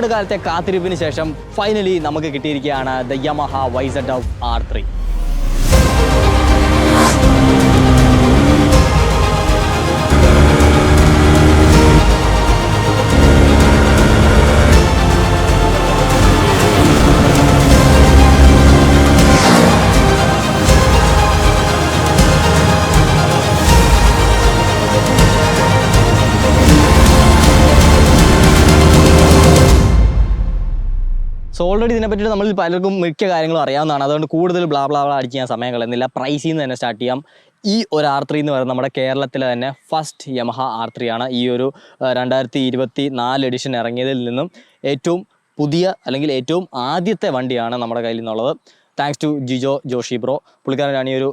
ഒരുപാട് കാലത്തെ കാത്തിരിപ്പിന് ശേഷം ഫൈനലി നമുക്ക് കിട്ടിയിരിക്കുകയാണ് the Yamaha YZ F R three so already ഇതിനെ പറ്റി നമ്മൾ പലർക്കും മിക്ക കാര്യങ്ങളും അറിയാവുന്നതാണ്. അതുകൊണ്ട് കൂടുതൽ ബ്ലാ ബ്ലാ ബ്ലാ അടിച്ച് ഞാൻ സമയം കളയുന്നില്ല. പ്രൈസിൽ നിന്ന് തന്നെ സ്റ്റാർട്ട് ചെയ്യാം. ഈ ഒരു ആർ ത്രീ എന്ന് പറയുന്നത് നമ്മുടെ കേരളത്തിലെ തന്നെ ഫസ്റ്റ് യമഹ ആർ ത്രീ ആണ്. ഈ ഒരു രണ്ടായിരത്തി ഇരുപത്തി നാല് എഡിഷൻ ഇറങ്ങിയതിൽ നിന്നും ഏറ്റവും പുതിയ അല്ലെങ്കിൽ ഏറ്റവും ആദ്യത്തെ വണ്ടിയാണ് നമ്മുടെ കയ്യിൽ നിന്നുള്ളത്. Thanks to Jijo Joshy bro പുള്ളിക്കാരനാണ് ഈ ഒരു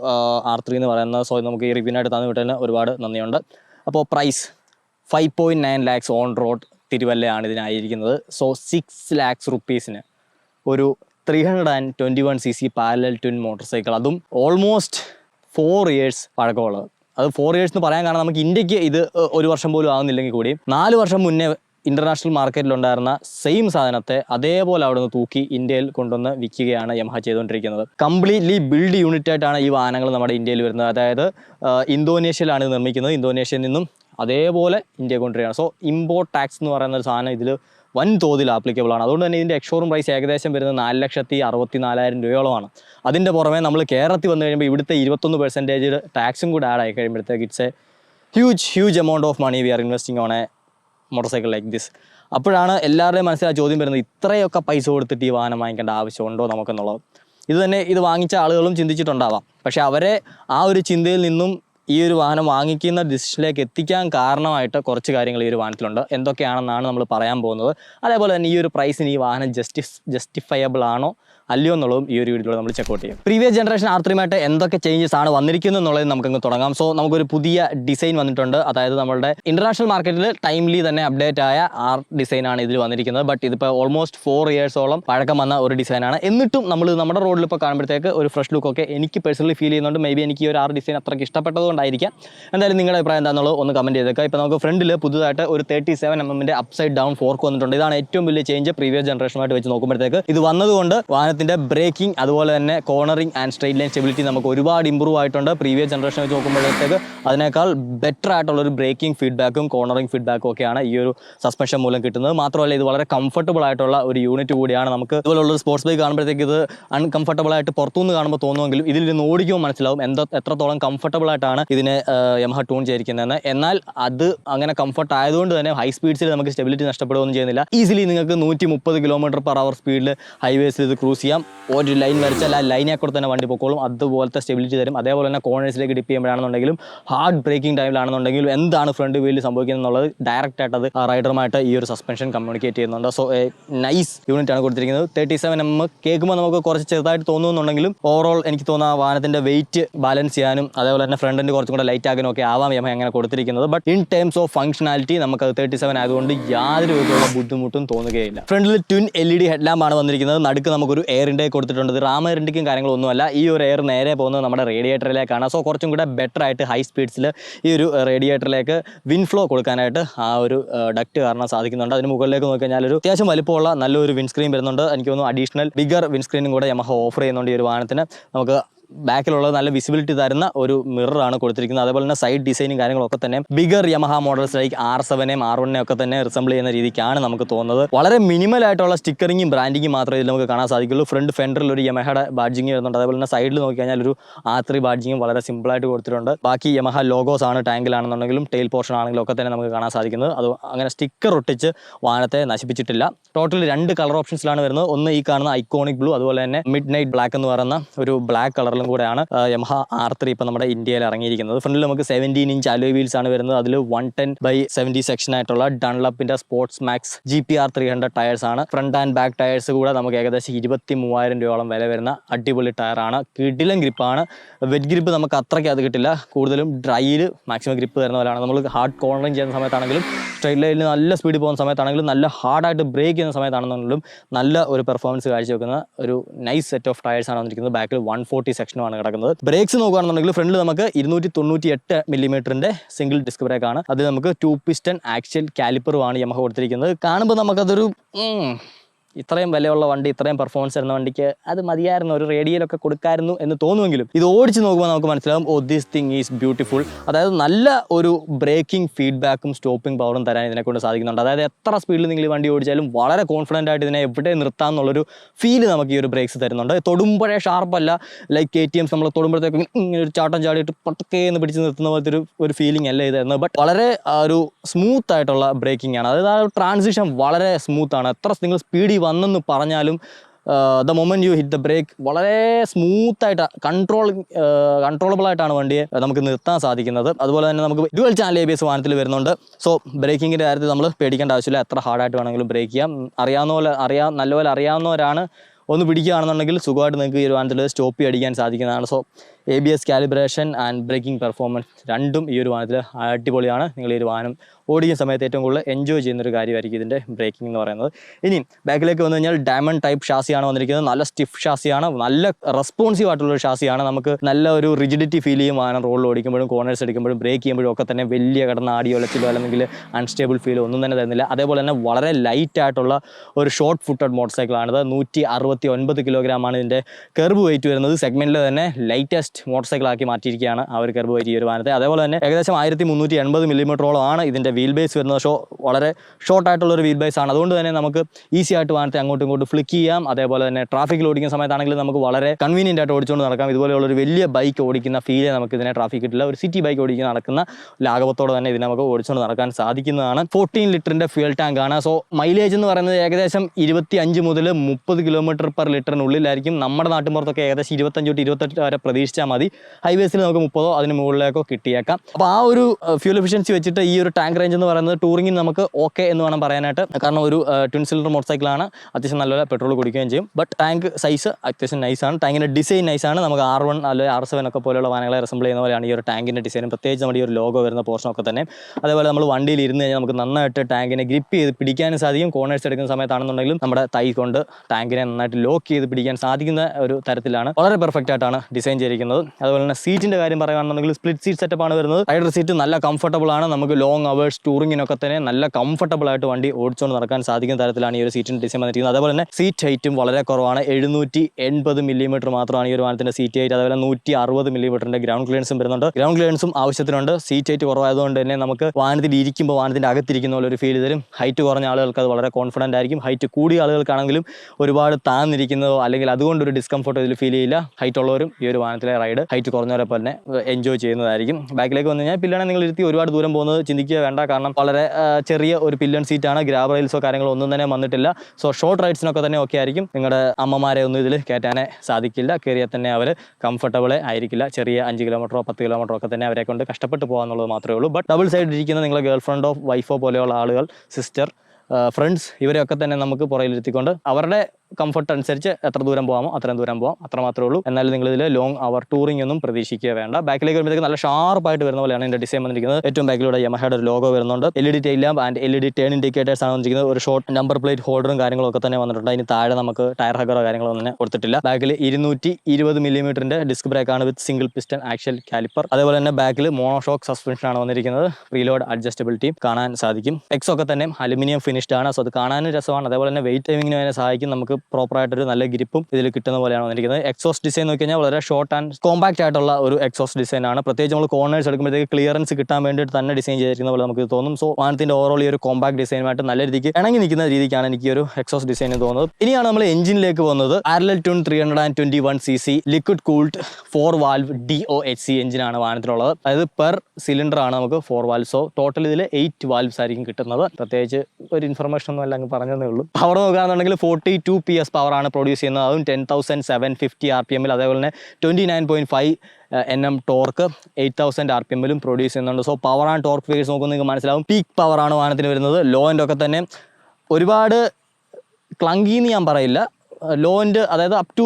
ആർ ത്രീ എന്ന് പറയുന്നത്. സോ നമുക്ക് ഈ റിവ്യൂനായിട്ട് തന്നു വിട്ടതിന് ഒരുപാട് നന്ദിയുണ്ട്. അപ്പോൾ price five point nine lakhs on road തിരുവല്ലയാണ് ഇതിനായിരിക്കുന്നത്. സോ സിക്സ് ലാക്സ് റുപ്പീസിന് ഒരു three hundred and twenty one C C parallel twin motorcycle അതും ഓൾമോസ്റ്റ് ഫോർ ഇയേഴ്സ് പഴക്കമുള്ളത്. അത് ഫോർ ഇയേഴ്സ് എന്ന് പറയാൻ കാരണം നമുക്ക് ഇന്ത്യയ്ക്ക് ഇത് ഒരു വർഷം പോലും ആകുന്നില്ലെങ്കിൽ കൂടി നാല് വർഷം മുന്നേ ഇന്റർനാഷണൽ മാർക്കറ്റിലുണ്ടായിരുന്ന സെയിം സാധനത്തെ അതേപോലെ അവിടെ നിന്ന് തൂക്കി ഇന്ത്യയിൽ കൊണ്ടുവന്ന് വിൽക്കുകയാണ് യമഹ ചെയ്തുകൊണ്ടിരിക്കുന്നത്. കംപ്ലീറ്റ്ലി ബിൽഡ് യൂണിറ്റ് ആയിട്ടാണ് ഈ വാഹനങ്ങൾ നമ്മുടെ ഇന്ത്യയിൽ വരുന്നത്. അതായത് ഇന്തോനേഷ്യയിലാണ് ഇത് നിർമ്മിക്കുന്നത്. ഇന്തോനേഷ്യയിൽ നിന്നും അതേപോലെ ഇന്ത്യ കൊണ്ടുവരികയാണ്. സോ ഇമ്പോർട്ട് ടാക്സ് എന്ന് പറയുന്ന ഒരു സാധനം ഇതിൽ വൻ തോതിൽ ആപ്ലിക്കബിൾ ആണ്. അതുകൊണ്ട് തന്നെ ഇതിന്റെ എക്സ്ഷോറും പ്രൈസ് ഏകദേശം വരുന്നത് നാല് ലക്ഷത്തി അറുപത്തി നാലായിരം രൂപയോളമാണ്. അതിന്റെ പുറമെ നമ്മൾ കേരളത്തിൽ വന്നു കഴിയുമ്പോൾ ഇവിടുത്തെ ഇരുപത്തൊന്ന് പെർസെന്റേജ് ടാക്സും കൂടെ ആഡ് ആയി കഴിയുമ്പോഴത്തേക്ക് it's a huge huge amount of money we are investing on a motorcycle like this അപ്പോഴാണ് എല്ലാവരുടെയും മനസ്സിൽ ആ ചോദ്യം വരുന്നത് ഇത്രയൊക്കെ പൈസ കൊടുത്തിട്ട് ഈ വാഹനം വാങ്ങിക്കേണ്ട ആവശ്യമുണ്ടോ നമുക്കെന്നുള്ളത്? ഇത് തന്നെ ഇത് വാങ്ങിച്ച ആളുകളും ചിന്തിച്ചിട്ടുണ്ടാവാം. പക്ഷേ അവരെ ആ ഒരു ചിന്തയിൽ നിന്നും ഈ ഒരു വാഹനം വാങ്ങിക്കുന്ന ഡിസിഷനിലേക്ക് എത്തിക്കാൻ കാരണമായിട്ട് കുറച്ച് കാര്യങ്ങൾ ഈ ഒരു വാഹനത്തിലുണ്ട്. എന്തൊക്കെയാണെന്നാണ് നമ്മൾ പറയാൻ പോകുന്നത്. അതേപോലെ തന്നെ ഈ ഒരു പ്രൈസിന് ഈ വാഹനം ജസ്റ്റിസ് ജസ്റ്റിഫയബിൾ ആണോ? അല്ലയോ എന്നുള്ളതും ഈ ഒരു വീഡിയോയിലൂടെ നമ്മൾ ചെക്കൗട്ട് ചെയ്യും. പ്രീവിയസ് ജനറേഷൻ ആർ ത്രീമായിട്ട് എന്തൊക്കെ ചേഞ്ചസ് ആണ് വന്നിരിക്കുന്നത് എന്നുള്ളത് നമുക്കങ്ങ് തുടങ്ങാം. സോ നമുക്കൊരു പുതിയ ഡിസൈൻ വന്നിട്ടുണ്ട്. അതായത് നമ്മുടെ ഇന്റർനാഷണൽ മാർക്കറ്റിൽ ടൈംലി തന്നെ അപ്ഡേറ്റ് ആയ ആർ ഡിസൈൻ ആണ് ഇതിൽ വന്നിരിക്കുന്നത്. ബട്ട് ഇതിപ്പോൾ ഓൾമോസ്റ്റ് ഫോർ ഇയേഴ്സോളം പഴക്കം വന്ന ഒരു ഡിസൈനാണ് എന്നിട്ടും നമ്മൾ നമ്മുടെ റോഡിൽ ഇപ്പോൾ കാണുമ്പോഴത്തേക്ക് ഒരു ഫ്രഷ് ലുക്ക് ഒക്കെ എനിക്ക് പേഴ്സണലി ഫീൽ ചെയ്യുന്നുണ്ട്. മേ ബി എനിക്ക് ഈ ഒരു ആർ ഡിസൈൻ അത്രയ്ക്ക് ഇഷ്ടപ്പെട്ടതുകൊണ്ടായിരിക്കാം എന്തായാലും നിങ്ങളുടെ അഭിപ്രായം എന്താണെന്നുള്ളത് ഒന്ന് കമന്റ് ചെയ്തേക്കാം. ഇപ്പോൾ നമുക്ക് ഫ്രണ്ടിൽ പുതുതായിട്ട് ഒരു തേർട്ടി സെവൻ എം എമ്മിന്റെ അപ്സൈഡ് ഡൗൺ ഫോർക്ക് വന്നിട്ടുണ്ട്. ഇതാണ് ഏറ്റവും വലിയ ചേഞ്ച് പ്രീവിയസ് ജനറേഷനുമായിട്ട് വെച്ച് നോക്കുമ്പോഴത്തേക്ക്. ഇത് വന്നതുകൊണ്ട് വാഹനത്തിന്റെ ബ്രേക്കിംഗ് അതുപോലെ തന്നെ cornering and straight line stability നമുക്ക് ഒരുപാട് ഇമ്പ്രൂവ് ആയിട്ടുണ്ട്. പ്രീവിയസ് ജനറേഷൻ വെച്ച് നോക്കുമ്പോഴത്തേക്ക് അതിനേക്കാൾ ബെറ്റർ ആയിട്ടുള്ള ഒരു ബ്രേക്കിംഗ് ഫീഡ്ബാക്കും കോർണറിംഗ് ഫീഡ്ബാക്കും ഒക്കെയാണ് ഈ ഒരു സസ്പെൻഷൻ മൂലം കിട്ടുന്നത്. മാത്രമല്ല ഇത് വളരെ കംഫർട്ടബിൾ ആയിട്ടുള്ള ഒരു യൂണിറ്റ് കൂടിയാണ് നമുക്ക് ഇതുപോലുള്ള സ്പോർട്സ് ബൈക്ക് കാണുമ്പോഴത്തേക്ക് ഇത് അൺകംഫർട്ടബിൾ ആയിട്ട് പുറത്തുനിന്ന് കാണുമ്പോൾ തോന്നുമെങ്കിലും ഇതിൽ നിന്ന് ഓടിക്കുമ്പോൾ മനസ്സിലാവും എന്താ എത്രത്തോളം കംഫർട്ടബിൾ ആയിട്ടാണ് ഇതിനെ യമഹ ടൂൺ ചെയ്തിരിക്കുന്നതെന്ന്. എന്നാൽ അത് അങ്ങനെ കംഫർട്ട് ആയതുകൊണ്ട് തന്നെ ഹൈ സ്പീഡ്സിൽ നമുക്ക് സ്റ്റെബിലിറ്റി നഷ്ടപ്പെടുകയൊന്നും ചെയ്യുന്നില്ല. ഈസിലി നിങ്ങൾക്ക് നൂറ്റി മുപ്പത് കിലോമീറ്റർ പെർ അവർ സ്പീഡിൽ ഹൈവേസിൽ ഇത് ക്രൂസ് ചെയ്യാം. ഒരു ലൈൻ വരച്ചാൽ ആ ലൈനെ കൂടെ തന്നെ വണ്ടി പൊക്കോളും. അതുപോലത്തെ സ്റ്റെബിലിറ്റി തരും. അതേപോലെ തന്നെ കോർണേഴ്സിലേക്ക് ഡിപ്പ് ചെയ്യുമ്പോഴാണെന്നുണ്ടെങ്കിലും ഹാർഡ് ബ്രേക്കിംഗ് ടൈമിലാണെന്നുണ്ടെങ്കിലും എന്താണ് ഫ്രണ്ട് വീലിൽ സംഭവിക്കുന്നത് എന്നുള്ളത് ഡയറക്റ്റ് ആയിട്ട് അത് റൈഡറുമായിട്ട് ഈ ഒരു സസ്പെൻഷൻ കമ്മ്യൂണിക്കേറ്റ് ചെയ്യുന്നുണ്ട്. സോ നൈസ് യൂണിറ്റ് ആണ് കൊടുത്തിരിക്കുന്നത്. തേർട്ടി സെവൻ എം കേൾക്കുമ്പോൾ നമുക്ക് കുറച്ച് ചെറുതായിട്ട് തോന്നുന്നുണ്ടെങ്കിലും ഓവറോൾ എനിക്ക് തോന്നുന്ന ആ വാഹനത്തിന്റെ വെയിറ്റ് ബാലൻസ് ചെയ്യാനും അതേപോലെ തന്നെ ഫ്രണ്ടിന്റെ കുറച്ചും കൂടെ ലൈറ്റ് ആകാനും ഒക്കെ ആവാം യമ അങ്ങനെ കൊടുത്തിരിക്കുന്നത്. But in terms of functionality നമുക്ക് അത് തേർട്ടി സെവൻ ആയതുകൊണ്ട് യാതൊരു വിധത്തിലുള്ള ബുദ്ധിമുട്ടും തോന്നുകയില്ല. ഫ്രണ്ടിൽ twin L E D head ആണ് വന്നിരിക്കുന്നത്. നടുക്ക് നമുക്കൊരു എയർ ഇൻഡേ കൊടുത്തിട്ടുണ്ട്. ഇത് ഇൻഡിക്കും കാര്യങ്ങളൊന്നുമല്ല ഈ ഒരു എയർ നേരെ പോകുന്നത് നമ്മുടെ റേഡിയേറ്ററിലേക്കാണ് സോ കുറച്ചും കൂടെ ബെറ്റർ ആയിട്ട് ഹൈ സ്പീഡ്സിൽ ഈ ഒരു റേഡിയേറ്ററിലേക്ക് വിൻ ഫ്ലോ കൊടുക്കാനായിട്ട് ആ ഒരു ഡക്റ്റ് കാരണം സാധിക്കുന്നുണ്ട്. അതിന് മുകളിലേക്ക് നോക്കി കഴിഞ്ഞാൽ ഒരു അത്യാവശ്യം വലിപ്പമുള്ള നല്ലൊരു വിൻസ്ക്രീൻ വരുന്നുണ്ട്. എനിക്ക് തോന്നുന്നു അഡീഷണൽ ബിഗർ വിൻസ്ക്രീനും കൂടെ യമഹ ഓഫർ ചെയ്യുന്നുണ്ട് ഈ ഒരു വാഹനത്തിന്. നമുക്ക് ബാക്കിലുള്ളത് നല്ല വിസിബിലിറ്റി തരുന്ന ഒരു മിററാണ് കൊടുത്തിരിക്കുന്നത്. അതേപോലെ തന്നെ സൈഡ് ഡിസൈനും കാര്യങ്ങളൊക്കെ തന്നെ bigger Yamaha models like R സെവനെയും R വണ്ണേ ഒക്കെ തന്നെ റിസംബിൾ ചെയ്യുന്ന രീതിക്കാണ് നമുക്ക് തോന്നുന്നത്. വളരെ മിനിമൽ ആയിട്ടുള്ള സ്റ്റിക്കറിങ്ങും ബ്രാൻഡിങ്ങും മാത്രമേ ഇതിൽ നമുക്ക് കാണാൻ സാധിക്കുള്ളൂ. ഫ്രണ്ട് ഫെൻഡറിൽ ഒരു യമഹയുടെ ബാഡ്ജിങ് വരുന്നുണ്ട്. അതേപോലെ തന്നെ സൈഡിൽ നോക്കി കഴിഞ്ഞാൽ ഒരു ആർ ത്രീ ബാഡ്ജിങ്ങും വളരെ സിമ്പിൾ ആയിട്ട് കൊടുത്തിട്ടുണ്ട്. ബാക്കി യമഹ ലോഗോസ് ആണ് ടാങ്കിലാണെന്നുണ്ടെങ്കിലും ടെയിൽ പോർഷൻ ആണെങ്കിലും ഒക്കെ തന്നെ നമുക്ക് കാണാൻ സാധിക്കുന്നത്. അത് അങ്ങനെ സ്റ്റിക്കർ ഒട്ടിച്ച് വാഹനത്തെ നശിപ്പിച്ചിട്ടില്ല. ടോട്ടൽ രണ്ട് കളർ ഓപ്ഷൻസിലാണ് വരുന്നത്. ഒന്ന് ഈ കാണുന്ന ഐക്കോണിക് ബ്ലൂ അതുപോലെ തന്നെ മിഡ് നൈറ്റ് ബ്ലാക്ക് എന്ന് പറയുന്ന ഒരു ബ്ലാക്ക് കളറിലും കൂടെയാണ് യമഹ ആർ ത്രീ ഇപ്പം നമ്മുടെ ഇന്ത്യയിൽ ഇറങ്ങിയിരിക്കുന്നത്. ഫ്രണ്ടിൽ നമുക്ക് സെവന്റീൻ ഇഞ്ച് അലോയ് വീൽസ് ആണ് വരുന്നത്. അതിൽ one ten by seventy section ആയിട്ടുള്ള ഡൺലപ്പിന്റെ sports max G P R three hundred tyres ആണ്. ഫ്രണ്ട് ആൻഡ് ബാക്ക് ടയർസ് കൂടെ നമുക്ക് ഏകദേശം ഇരുപത്തി മൂവായിരം രൂപയോളം വില വരുന്ന അടിപൊളി ടയർ ആണ്. ടയറാണ് ഗ്രിപ്പ് ആണ്. വെറ്റ് ഗ്രിപ്പ് നമുക്ക് അത്രയ്ക്ക് അത് കിട്ടില്ല. കൂടുതലും ഡ്രൈയിൽ മാക്സിമം ഗ്രിപ്പ് തരുന്ന പോലെയാണ്. നമ്മൾ ഹാർഡ് കോർണറിങ് ചെയ്യുന്ന സമയത്താണെങ്കിലും സ്ട്രൈറ്റ് ലൈനിൽ നല്ല സ്പീഡിൽ പോകുന്ന സമയത്താണെങ്കിലും നല്ല ഹാർഡായിട്ട് ബ്രേക്ക് ചെയ്യുന്ന സമയത്താണെന്നുണ്ടെങ്കിലും നല്ല ഒരു പെർഫോമൻസ് കാഴ്ചവെക്കുന്ന ഒരു നൈസ് സെറ്റ് ഓഫ് ടയർസ് ആണ് വന്നിരിക്കുന്നത്. ബാക്കിൽ വൺ ഫോർട്ടി സെക്ഷനുമാണ് കിടക്കുന്നത്. ബ്രേക്സ് നോക്കുകയാണെന്നുണ്ടെങ്കിൽ ഫ്രണ്ടിൽ നമുക്ക് ഇരുന്നൂറ്റി തൊണ്ണൂറ്റി എട്ട് മില്ലിമീറ്ററിന്റെ സിംഗിൾ ഡിസ്ക് ബ്രേക്ക് ആണ് അത് നമുക്ക് ടു പിസ്റ്റൺ ആക്ച്വൽ കാലിപ്പറുമാണ് യമഹ കൊടുത്തിരിക്കുന്നത്. കാണുമ്പോൾ നമുക്കതൊരു ഇത്രയും വിലയുള്ള വണ്ടി ഇത്രയും പെർഫോമൻസ് തരുന്ന വണ്ടിക്ക് അത് മതിയായിരുന്നു ഒരു റേഡിയയിലൊക്കെ കൊടുക്കായിരുന്നു എന്ന് തോന്നുമെങ്കിലും. ഇത് ഓടിച്ച് നോക്കുമ്പോൾ നമുക്ക് മനസ്സിലാവും oh this thing is beautiful അതായത് നല്ല ഒരു ബ്രേക്കിംഗ് ഫീഡ്ബാക്കും സ്റ്റോപ്പിംഗ് പവറും തരാൻ ഇതിനെക്കൊണ്ട് സാധിക്കുന്നുണ്ട്. അതായത് എത്ര സ്പീഡിൽ നിങ്ങൾ ഈ വണ്ടി ഓടിച്ചാലും വളരെ കോൺഫിഡന്റ് ആയിട്ട് ഇതിനെ എവിടെ നിർത്താം എന്നുള്ളൊരു ഫീൽ നമുക്ക് ഈ ഒരു ബ്രേക്സ് തരുന്നുണ്ട്. തൊടുമ്പോഴേ ഷാർപ്പല്ല ലൈക്ക് കെ ടി എംസ് നമ്മൾ തൊടുമ്പോഴത്തേക്കും ഇങ്ങനെ ഒരു ചാട്ടം ചാടിയിട്ട് പട്ടക്കേ എന്ന് പിടിച്ച് നിർത്തുന്ന പോലത്തെ ഒരു ഒരു ഫീലിംഗ് അല്ല ഇതായിരുന്നു. ബട്ട് വളരെ ഒരു സ്മൂത്ത് ആയിട്ടുള്ള ബ്രേക്കിംഗ് ആണ്. അതായത് ആ ട്രാൻസിഷൻ വളരെ സ്മൂത്ത് ആണ്. എത്ര നിങ്ങൾ സ്പീഡിൽ വന്നെന്ന് പറഞ്ഞാലും the moment you hit the brake വളരെ സ്മൂത്തായിട്ട് കൺട്രോൾ കൺട്രോളബിൾ ആയിട്ടാണ് വണ്ടിയെ നമുക്ക് നിർത്താൻ സാധിക്കുന്നത്. അതുപോലെ തന്നെ നമുക്ക് dual channel A B S വാഹനത്തിൽ വരുന്നുണ്ട്. സോ ബ്രേക്കിങ്ങിന്റെ കാര്യത്തിൽ നമ്മൾ പേടിക്കേണ്ട ആവശ്യമില്ല. എത്ര ഹാർഡായിട്ട് വേണമെങ്കിലും ബ്രേക്ക് ചെയ്യാം. അറിയാവുന്ന പോലെ അറിയാം നല്ലപോലെ അറിയാവുന്നവരാണ് ഒന്ന് പിടിക്കുകയാണെന്നുണ്ടെങ്കിൽ സുഖമായിട്ട് നിങ്ങൾക്ക് ഈ ഒരു വാഹനത്തിൽ സ്റ്റോപ്പ് അടിക്കാൻ സാധിക്കുന്നതാണ്. So A B S calibration and braking performance രണ്ടും ഈ ഒരു വാഹനത്തിൽ അടിപൊളിയാണ്. നിങ്ങൾ ഈ ഒരു വാഹനം ഓടിക്കുന്ന സമയത്ത് ഏറ്റവും കൂടുതൽ എൻജോയ് ചെയ്യുന്ന ഒരു കാര്യമായിരിക്കും ഇതിന്റെ ബ്രേക്കിംഗ് എന്ന് പറയുന്നത്. ഇനി ബാക്കിലേക്ക് വന്നു കഴിഞ്ഞാൽ ഡയമണ്ട് ടൈപ്പ് ഷാസിയാണ് വന്നിരിക്കുന്നത്. നല്ല സ്റ്റിഫ് ഷാസിയാണ് നല്ല റെസ്പോൺസീവ് ആയിട്ടുള്ള ഷാസിയാണ് നമുക്ക് നല്ല ഒരു റിജിഡിറ്റി ഫീൽ ചെയ്യും വാഹനം റോഡിൽ ഓടിക്കുമ്പോഴും കോർണേഴ്സ് എടുക്കുമ്പോഴും ബ്രേക്ക് ചെയ്യുമ്പോഴും ഒക്കെ തന്നെ വലിയ കിടന്ന ആടിയോ ഒലച്ചിലോ അല്ലെങ്കിൽ അൺസ്റ്റേബിൾ ഫീൽ ഒന്നും തന്നെ തരുന്നില്ല. അതേപോലെ തന്നെ വളരെ ലൈറ്റ് ആയിട്ടുള്ള ഒരു ഷോർട്ട് ഫുട്ടഡ് മോട്ടോർ സൈക്കിളാണിത് നൂറ്റി അറുപത്തി ഒൻപത് കിലോഗ്രാമാണ് ഇതിന്റെ കെർബ് വെയിറ്റ് വരുന്നത്. സെഗ്മെന്റിൽ തന്നെ ലൈറ്റസ്റ്റ് മോട്ടോർ സൈക്കിൾ ആക്കി മാറ്റിയിരിക്കുകയാണ് ആ ഒരു കർബ് വൈറ്റ് ഈ ഒരു വാഹനത്തെ അതേപോലെ തന്നെ ഏകദേശം ആയിരത്തി മുന്നൂറ്റി എൺപത് മില്ലിമീറ്ററോളം ആണ് ഇതിന്റെ വീൽ ബേസ് വരുന്നത്. ഷോ വളരെ ഷോർട്ട് ആയിട്ടുള്ള ഒരു വീൽ ബേസ് ആണ്. അതുകൊണ്ട് തന്നെ നമുക്ക് ഈസി ആയിട്ട് വാഹനത്തെ അങ്ങോട്ടും ഇങ്ങോട്ടും ഫ്ലിക്ക് ചെയ്യാം. അതേപോലെ തന്നെ ട്രാഫിക്കിൽ ഓടിക്കുന്ന സമയത്താണെങ്കിലും നമുക്ക് വളരെ കൺവീനിയന്റ് ആയിട്ട് ഓടിച്ചുകൊണ്ട് നടക്കാം. ഇതുപോലെയുള്ള ഒരു വലിയ ബൈക്ക് ഓടിക്കുന്ന ഫീലേ നമുക്ക് ഇതിനെ ട്രാഫിക് കിട്ടില്ല. ഒരു സിറ്റി ബൈക്ക് ഓടിക്കുന്ന നടക്കുന്ന ലാഘവത്തോടെ തന്നെ ഇതിനെ നമുക്ക് ഓടിച്ചുകൊണ്ട് നടക്കാൻ സാധിക്കുന്നതാണ്. ഫോർട്ടീൻ ലിറ്ററിന്റെ ഫ്യൂൽ ടാങ്ക് ആണ്. സോ മൈലേജ് എന്ന് പറയുന്നത് ഏകദേശം ഇരുപത്തി അഞ്ച് മുതൽ മുപ്പത് കിലോമീറ്റർ പെർ ലിറ്ററിനുള്ളിലായിരിക്കും നമ്മുടെ നാട്ടിൻപുറത്തൊക്കെ ഏകദേശം ഇരുപത്തഞ്ച് തൊട്ട് ഇരുപത്തെട്ട് വരെ പ്രതീക്ഷിച്ചാൽ മതി. ഹൈവേസിൽ നമുക്ക് മുപ്പതോ അതിന് മുകളിലേക്കോ കിട്ടിയേക്കാം. അപ്പോൾ ആ ഒരു ഫ്യൂൽ എഫിഷ്യൻസി വെച്ചിട്ട് ഈ ഒരു ടാങ്ക് റേഞ്ച് എന്ന് പറയുന്നത് ടൂറിങ്ങിന് നമുക്ക് ഓക്കെ എന്ന് വേണം പറയാനായിട്ട്. കാരണം ഒരു ട്വിൻ സിലിണ്ടർ മോട്ടോർ സൈക്കിളാണ് അത്യാവശ്യം നല്ലപോലെ പെട്രോൾ കുടിക്കുകയും ചെയ്യും. ബട്ട് ടാങ്ക് സൈസ് അത്യാവശ്യം നൈസാണ് ടാങ്കിന്റെ ഡിസൈൻ നൈസാണ് നമുക്ക് ആർ വൺ അല്ലെങ്കിൽ ആർ സെവൻ ഒക്കെ പോലെയുള്ള വാഹനങ്ങളെ അസംബിൾ ചെയ്യുന്ന പോലെയാണ് ഈ ഒരു ടാങ്കിന്റെ ഡിസൈനും പ്രത്യേകിച്ച് നമ്മുടെ ഈ ഒരു ലോഗോ വരുന്ന പോർഷൻ ഒക്കെ തന്നെ. അതേപോലെ നമ്മൾ വണ്ടിയിൽ ഇരുന്ന് കഴിഞ്ഞാൽ നമുക്ക് നന്നായിട്ട് ടാങ്കിനെ ഗ്രിപ്പ് ചെയ്ത് പിടിക്കാനും സാധിക്കും. കോർണേഴ്സ് എടുക്കുന്ന സമയത്താണെന്നുണ്ടെങ്കിലും നമ്മുടെ തൈ കൊണ്ട് ടാങ്കിനെ നന്നായിട്ട് ലോക്ക് ചെയ്ത് പിടിക്കാൻ സാധിക്കുന്ന ഒരു തരത്തിലാണ്. വളരെ പെർഫെക്റ്റ് ആയിട്ടാണ് ഡിസൈൻ ചെയ്തിരിക്കുന്നത്. അതുപോലെ തന്നെ സീറ്റിന്റെ കാര്യം പറയുകയാണെന്നുണ്ടെങ്കിൽ സ്പ്ലിറ്റ് സീറ്റ് സെറ്റപ്പ് ആണ് വരുന്നത്. റൈഡർ സീറ്റ് നല്ല കംഫർട്ടബിൾ ആണ്. നമുക്ക് ലോങ് അവേഴ്സ് ടൂറിങ്ങിനൊക്കെ തന്നെ നല്ല കംഫർട്ടബിൾ ആയിട്ട് വണ്ടി ഓടിച്ചുകൊണ്ട് നടക്കാൻ സാധിക്കുന്ന തരത്തിലാണ് ഈ ഒരു സീറ്റിന്റെ ഡിസൈൻ വന്നിരിക്കുന്നത്. അതുപോലെ തന്നെ സീറ്റ് ഹൈറ്റും വളരെ കുറവാണ്. എഴുന്നൂറ്റി എൺപത് മില്ലിമീറ്റർ മാത്രമാണ് ഈ ഒരു വാഹനത്തിന്റെ സീറ്റ് ഹൈറ്റ് അതുപോലെ നൂറ്റി അറുപത് മില്ലിമീറ്ററിന്റെ ഗ്രൗണ്ട് ക്ലിയൻസും വരുന്നുണ്ട്. ഗ്രൗണ്ട് ക്ലിയൻസും ആവശ്യത്തിനുണ്ട്. സീറ്റ് ഹൈറ്റ് കുറവായതുകൊണ്ട് തന്നെ നമുക്ക് വാഹനത്തിൽ ഇരിക്കുമ്പോൾ വാഹനത്തിന്റെ അകത്തിരിക്കുന്ന പോലെ ഒരു ഫീൽ തരും. ഹൈറ്റ് കുറഞ്ഞ ആളുകൾക്ക് അത് വളരെ കോൺഫിഡന്റ് ആയിരിക്കും. ഹൈറ്റ് കൂടിയ ആളുകൾക്കാണെങ്കിലും ഒരുപാട് താന്നിരിക്കുന്നതോ അല്ലെങ്കിൽ അതുകൊണ്ട് ഒരു ഡിസ്കംഫർട്ടോ ഇതിൽ ഫീൽ ചെയ്യില്ല. ഹൈറ്റ് ഉള്ളവരും ഈ ഒരു വാഹനത്തിലെ റൈഡ് ഹൈറ്റ് കുറഞ്ഞവരെ തന്നെ എൻജോയ് ചെയ്യുന്നതായിരിക്കും. ബാക്കിലേക്ക് വന്നു കഴിഞ്ഞാൽ പില്ലണെ നിങ്ങൾ ഇരുത്തി ഒരുപാട് ദൂരം പോകുന്നത് ചിന്തിക്കുക വേണ്ട. കാരണം വളരെ ചെറിയ ഒരു പില്ലൺ സീറ്റാണ് ഗ്രാബ് റെയിൽസോ കാര്യങ്ങളോ ഒന്നും തന്നെ വന്നിട്ടില്ല. സോ ഷോർട്ട് റൈഡ്സിനൊക്കെ തന്നെ ഓക്കെ ആയിരിക്കും. നിങ്ങളുടെ അമ്മമാരെ ഒന്നും ഇതിൽ കയറ്റാനേ സാധിക്കില്ല. കയറിയാൽ തന്നെ അവർ കംഫർട്ടബിൾ ആയിരിക്കില്ല. ചെറിയ അഞ്ച് കിലോമീറ്ററോ പത്ത് കിലോമീറ്ററോ ഒക്കെ തന്നെ അവരെ കൊണ്ട് കഷ്ടപ്പെട്ട് പോകാന്നുള്ളത് മാത്രമേ ഉള്ളൂ. ബട്ട് ഡബിൾ സൈഡ് ഇരിക്കുന്ന നിങ്ങളുടെ ഗേൾ ഫ്രണ്ടോ വൈഫോ പോലെയുള്ള ആളുകൾ സിസ്റ്റർ ഫ്രണ്ട്സ് ഇവരെയൊക്കെ തന്നെ നമുക്ക് പുറകിലിരുത്തിക്കൊണ്ട് അവരുടെ കംഫർട്ട് അനുസരിച്ച് എത്ര ദൂരം പോകാമോ അത്രയും ദൂരം പോകാം അത്ര മാത്രമേ ഉള്ളൂ. എന്നാലും നിങ്ങൾ ഇതിൽ ലോങ് അവർ ടൂറിംഗ് ഒന്നും പ്രതീക്ഷിക്കുക വേണ്ട. ബാക്കിലേക്ക് വരുമ്പോഴത്തേക്ക് നല്ല ഷാർപ്പായിട്ട് വരുന്ന പോലെയാണ് ഇതിന്റെ ഡിസൈൻ വന്നിരിക്കുന്നത്. ഏറ്റവും ബാക്കിലൂടെ യമഹയുടെ ഒരു ലോഗോ വരുന്നുണ്ട്. L E D tail lamp and L E D turn indicators ആണ് വന്നിരിക്കുന്നത്. ഒരു ഷോർട്ട് നമ്പർ പ്ലേറ്റ് ഹോൾഡറും കാര്യങ്ങളൊക്കെ തന്നെ വന്നിട്ടുണ്ട്. അതിന് താഴെ നമുക്ക് ടയർ ഹഗറോ കാര്യങ്ങളോ തന്നെ കൊടുത്തിട്ടില്ല. ബാക്കിൽ ഇരുന്നൂറ്റി ഇരുപത് മില്ലിമീറ്ററിന്റെ ഡിസ്ക് ബ്രേക്ക് ആണ് with single piston actual caliper അതേപോലെ തന്നെ ബാക്കിൽ മോണോഷോക്ക് സസ്പെൻഷൻ ആണ് വന്നിരിക്കുന്നത്. പ്രീലോഡ് അഡ്ജസ്റ്റബിലിറ്റി കാണാൻ സാധിക്കും. എക്സ് ഒക്കെ തന്നെ അലുമിനിയം ഫിനിഷ്ഡ് ആണ്. സോ അത് കാണാനും രസമാണ്. അതേപോലെ തന്നെ വെയിറ്റ് ടൈമിങ്ങിന് വരെ സഹായിക്കും. നമുക്ക് പ്രോപ്പർ ആയിട്ടൊരു നല്ല ഗ്രിപ്പും ഇതിൽ കിട്ടുന്ന പോലെയാണ് വന്നിരിക്കുന്നത്. എക്സോസ് ഡിസൈൻ നോക്കി കഴിഞ്ഞാൽ വളരെ ഷോർട്ട് ആൻഡ് കോമ്പാക്ട് ആയിട്ടുള്ള ഒരു എക്സോസ് ഡിസൈൻ ആണ്. പ്രത്യേകിച്ച് നമ്മൾ കോർണേഴ്സ് എടുക്കുമ്പോഴത്തേക്ക് ക്ലിയറൻസ് കിട്ടാൻ വേണ്ടിയിട്ട് തന്നെ ഡിസൈൻ ചെയ്തിരിക്കുന്ന പോലെ നമുക്ക് തോന്നും. സോ വാഹനത്തിന്റെ ഓവറോൾ ഈ ഒരു കോമ്പാക്ട് ഡിസൈനുമായിട്ട് നല്ല രീതിക്ക് ഇണങ്ങി നിൽക്കുന്ന രീതിക്കാണ് എനിക്ക് ഒരു എക്സോസ് ഡിസൈൻ തോന്നുന്നത്. ഇനിയാണ് നമ്മൾ എഞ്ചിനിലേക്ക് പോകുന്നത്. Parallel twin three hundred and twenty one C C liquid cooled four valve D O H C എഞ്ചിനാണ് വാഹനത്തിലുള്ളത്. അതായത് പെർ സിലിണ്ടർ ആണ് നമുക്ക് ഫോർ വാൽവ് സോ ടോട്ടൽ ഇതിൽ എയ്റ്റ് വാൽവ്സ് ആയിരിക്കും കിട്ടുന്നത്. പ്രത്യേകിച്ച് ഒരു ഇൻഫർമേഷൻ ഒന്നും അല്ല അങ്ങ് പറഞ്ഞതേ ഉള്ളൂ. പവർ നോക്കുകയാണെന്നുണ്ടെങ്കിൽ ഫോർട്ടി ടു പി എസ് പവറാണ് പ്രൊഡ്യൂസ് ചെയ്യുന്നത്. അതും ten thousand seven fifty R P എമ്മിൽ അതേപോലെ തന്നെ twenty nine point five N M torque eight thousand R P എമ്മിലും produce ചെയ്യുന്നുണ്ട്. So power and torque figures നോക്കുമ്പോൾ നിങ്ങൾക്ക് മനസ്സിലാവും. പീക്ക് പവറാണ് വാഹനത്തിന് വരുന്നത്. ലോ എൻഡ് ഒക്കെ തന്നെ ഒരുപാട് ക്ലങ്കി എന്ന് ഞാൻ പറയില്ല. ലോ എൻഡ് അതായത് up to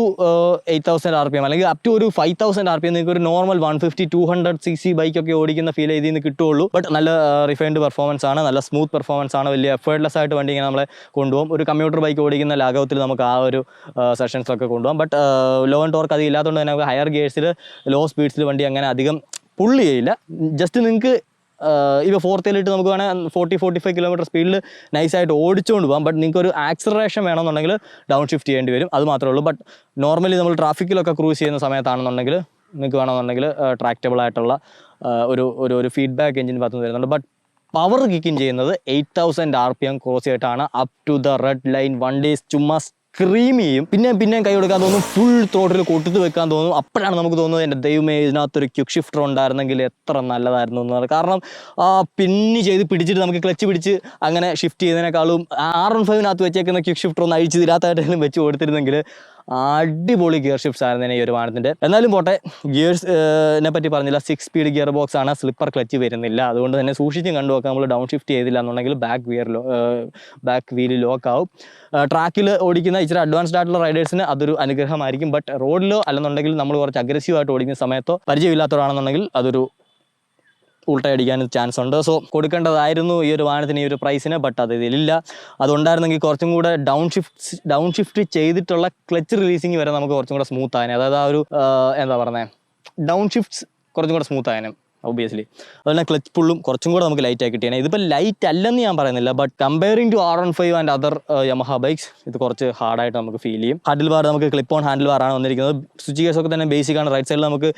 eight thousand R P M അല്ലെങ്കിൽ അപ് ടു ഒരു five thousand R P M നിങ്ങൾക്ക് ഒരു normal one fifty two hundred C C ബൈക്കൊക്കെ ഓടിക്കുന്ന ഫീൽ ഇതിൽ നിന്ന് കിട്ടുള്ളൂ ബട്ട് നല്ല റിഫൈൻഡ് പെർഫോമൻസ് ആണ് നല്ല സ്മൂത്ത് പെർഫോമൻസ് ആണ് വലിയ എഫേർട്ട്ലെസ് ആയിട്ട് വണ്ടി ഇങ്ങനെ നമ്മളെ കൊണ്ടുപോകും. ഒരു കമ്പ്യൂട്ടർ ബൈക്ക് ഓടിക്കുന്ന ലാഘവത്തിൽ നമുക്ക് ആ ഒരു സെഷൻസിലൊക്കെ കൊണ്ടുപോകാം. ബട്ട് ലോ ആൻഡ് ടോർക്ക് അത് ഇല്ലാത്തതുകൊണ്ട് തന്നെ നമുക്ക് ഹയർ ഗിയേഴ്സിൽ ലോ സ്പീഡ്സിൽ വണ്ടി അങ്ങനെ അധികം പുള്ളി ചെയ്യില്ല. ജസ്റ്റ് നിങ്ങൾക്ക് ഇപ്പോൾ ഫോർത്തിലിട്ട് നമുക്ക് വേണമെങ്കിൽ ഫോർട്ടി ഫോർട്ടി ഫൈവ് കിലോമീറ്റർ സ്പീഡിൽ നൈസായിട്ട് ഓടിച്ചുകൊണ്ട് പോകാം ബട്ട് നിങ്ങൾക്ക് ഒരു ആക്സലറേഷൻ വേണമെന്നുണ്ടെങ്കിൽ ഡൗൺ ഷിഫ്റ്റ് ചെയ്യേണ്ടി വരും. അത് മാത്രമേ ഉള്ളൂ. ബട്ട് നോർമലി നമ്മൾ ട്രാഫിക്കിലൊക്കെ ക്രൂസ് ചെയ്യുന്ന സമയത്താണെന്നുണ്ടെങ്കിൽ നിങ്ങൾക്ക് വേണമെന്നുണ്ടെങ്കിൽ ട്രാക്റ്റബിൾ ആയിട്ടുള്ള ഒരു ഒരു ഒരു ഫീഡ്ബാക്ക് എഞ്ചിൻ ഭാഗത്ത് വരുന്നുണ്ട്. ബട്ട് പവർ കിക്കിൻ ചെയ്യുന്നത് eight thousand R P M cross ചെയ്തിട്ടാണ്. Up to the red line one days ചുമ്മാ സ്ക്രീം ചെയ്യും. പിന്നെയും പിന്നെ കൈ കൊടുക്കാൻ തോന്നും ഫുൾ തോട്ടിൽ കൊട്ടുത്ത് വെക്കാൻ തോന്നും. അപ്പോഴാണ് നമുക്ക് തോന്നുന്നത് എന്റെ ദൈവമേ ഇതിനകത്തൊരു ക്യുക്ക് ഷിഫ്റ്റർ ഉണ്ടായിരുന്നെങ്കിൽ എത്ര നല്ലതായിരുന്നു എന്ന് പറയുന്നത് കാരണം ആ പിന്നി ചെയ്ത് പിടിച്ചിട്ട് നമുക്ക് ക്ലച്ച് പിടിച്ച് അങ്ങനെ ഷിഫ്റ്റ് ചെയ്യുന്നതിനേക്കാളും ആർ വൺ ഫൈവിനകത്ത് വെച്ചേക്കുന്ന ക്യുക്ക് ഷിഫ്റ്റർ ഒന്ന് അഴിച്ച് ഇതിനകത്തായിട്ടെങ്കിലും വെച്ച് കൊടുത്തിരുന്നെങ്കിൽ അടിപൊളി ഗിയർ ഷിഫ്റ്റ്സ് ആയിരുന്നു ഈ ഒരു വാഹനത്തിന്റെ. എന്നാലും പോട്ടെ ഗിയേഴ്സിനെ പറ്റി പറഞ്ഞില്ല സിക്സ് സ്പീഡ് ഗിയർ ബോക്സ് ആണ് സ്ലിപ്പർ ക്ലച്ച് വരുന്നില്ല. അതുകൊണ്ട് തന്നെ സൂക്ഷിച്ചും കണ്ടു നോക്കാം നമ്മൾ ഡൗൺ ഷിഫ്റ്റ് ചെയ്തില്ല എന്നുണ്ടെങ്കിൽ ബാക്ക് വിയർ ലോ ബാക്ക് വീൽ ലോക്ക് ആവും. ട്രാക്കിൽ ഓടിക്കുന്ന ഇച്ചിരി അഡ്വാൻസ്ഡ് ആയിട്ടുള്ള റൈഡേഴ്സിന് അതൊരു അനുഗ്രഹമായിരിക്കും. ബട്ട് റോഡിലോ അല്ലെന്നുണ്ടെങ്കിൽ നമ്മൾ കുറച്ച് അഗ്രസീവ് ആയിട്ട് ഓടിക്കുന്ന സമയത്തോ പരിചയമില്ലാത്തവരാണെന്നുണ്ടെങ്കിൽ അതൊരു ഉൾട്ടയടിക്കാൻ ചാൻസ് ഉണ്ട് സോ കൊടുക്കേണ്ടതായിരുന്നു ഈ ഒരു വാഹനത്തിന് ഈ ഒരു പ്രൈസിന് ബട്ട് അത് ഇതിലില്ല. അതുണ്ടായിരുന്നെങ്കിൽ കുറച്ചും കൂടെ ഡൗൺ ഷിഫ്റ്റ് ഡൗൺ ഷിഫ്റ്റ് ചെയ്തിട്ടുള്ള ക്ലച്ച് റിലീസിങ് വരെ നമുക്ക് കുറച്ചും കൂടെ സ്മൂത്ത് ആയനെ. അതായത് ആ ഒരു എന്താ പറയുന്നത് ഡൗൺ ഷിഫ്റ്റ്സ് കുറച്ചും കൂടെ സ്മൂത്ത് ആയനെ. ഒബിയസ്ലി അതുപോലെ ക്ലച്ച് പുള്ളും കുറച്ചും കൂടെ നമുക്ക് ലൈറ്റ് ആയി കിട്ടിയാണ് ഇതിപ്പോൾ ലൈറ്റ് അല്ലെന്ന് ഞാൻ പറയുന്നില്ല but comparing to R one five and other Yamaha bikes ഇത് കുറച്ച് ഹാർഡായിട്ട് നമുക്ക് ഫീൽ ചെയ്യും. ഹാൻഡിൽ ബാർ നമുക്ക് ക്ലിപ്പ് ഓൺ ഹാൻഡിൽ ബാർ ആണ് വന്നിരിക്കുന്നത്. സ്വിച്ച് കേസ് ഒക്കെ തന്നെ ബേസിക് ആണ്. റൈറ്റ് സൈഡിൽ നമുക്ക്